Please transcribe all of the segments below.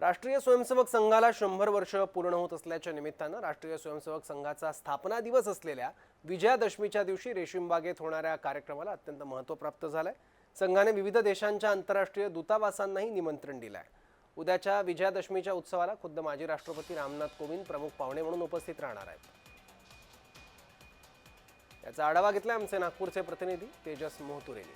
राष्ट्रीय स्वयंसेवक संघाला शंभर वर्ष पूर्ण होत असल्याच्या निमित्तानं राष्ट्रीय स्वयंसेवक संघाचा स्थापना दिवस असलेल्या विजयादशमीच्या दिवशी रेशीमबागेत होणाऱ्या कार्यक्रमाला अत्यंत महत्त्व प्राप्त झालंय. संघाने विविध देशांच्या आंतरराष्ट्रीय दूतावासांनाही निमंत्रण दिलं आहे उद्याच्या विजयादशमीच्या उत्सवाला खुद्द माजी राष्ट्रपती रामनाथ कोविंद प्रमुख पाहुणे म्हणून उपस्थित राहणार आहेत. याचा आढावा घेतला आमचे नागपूरचे प्रतिनिधी तेजस मोहतुरेंनी.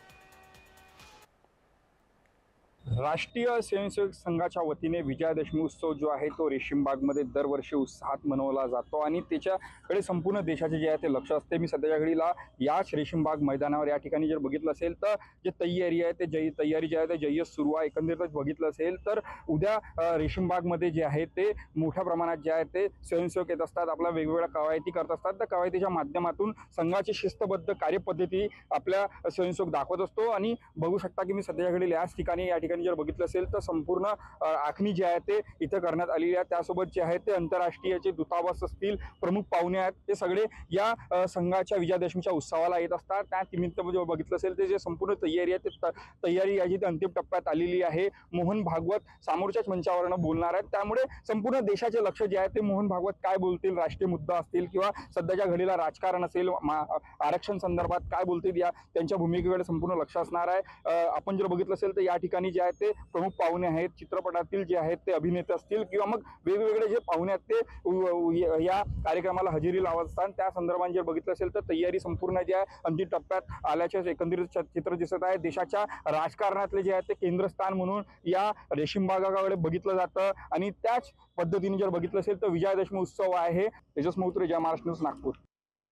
राष्ट्रीय स्वयंसेवक संघाच्या वतीने विजयादशमी उत्सव जो आहे तो रेशीमबागमध्ये दरवर्षी उत्साहात मनवला जातो आणि त्याच्याकडे संपूर्ण देशाचे जे आहे ते लक्ष असते. मी सध्याच्या घडीला याच रेशीमबाग मैदानावर या ठिकाणी जर बघितलं असेल तर जे तयारी आहे ते जय तयारी जी आहे ते जय्यस सुरू आहे. एकंदरीतच बघितलं असेल तर उद्या रेशीमबागमध्ये जे आहे ते मोठ्या प्रमाणात जे आहे ते स्वयंसेवक येत असतात आपल्या वेगवेगळ्या कवायती करत असतात. त्या कवायतीच्या माध्यमातून संघाची शिस्तबद्ध कार्यपद्धती आपल्या स्वयंसेवक दाखवत असतो. आणि बघू शकता की मी सध्याच्या घडीला याच ठिकाणी या ठिकाणी जर बघितलं असेल तर संपूर्ण आखणी जी आहे ते इथं करण्यात आलेली आहे. त्यासोबत जे आहे ते आंतरराष्ट्रीयचे दूतावास असतील प्रमुख पाहुणे आहेत ते सगळे या संघाच्या विजयादशमीच्या उत्सवाला येत असतात. त्या निमित्त जेव्हा बघितलं असेल ते जे संपूर्ण तयारी आहे ते त- तयारी याची ती अंतिम टप्प्यात आलेली आहे मोहन भागवत समोरच्याच मंचावरनं बोलणार आहेत. त्यामुळे संपूर्ण देशाचे लक्ष जे आहे ते मोहन भागवत काय बोलतील राष्ट्रीय मुद्दा असतील किंवा सध्याच्या घडीला राजकारण असेल मा- आरक्षण संदर्भात काय बोलतील या त्यांच्या भूमिकेकडे संपूर्ण लक्ष असणार आहे. आपण जर बघितलं असेल तर या ठिकाणी जे आहे ते प्रमुख पाहुणे आहेत चित्रपटातील जे आहेत ते अभिनेते असतील किंवा मग वेगवेगळे जे पाहुणे आहेत ते या कार्यक्रमाला हजेरी लावत असतात. त्या संदर्भात जर बघितलं असेल तर तयारी संपूर्ण जी आहे अंतिम टप्प्यात आल्याचे एकंदरीत चित्र दिसत आहे. देशाच्या राजकारणातले जे आहे ते केंद्रस्थान म्हणून या रेशीम भागाकडे बघितलं जातं. आणि त्याच पद्धतीने जर बघितलं असेल तर विजयादशमी उत्सव आहे. तेजस मौत्र जय महाराष्ट्र न्यूज नागपूर.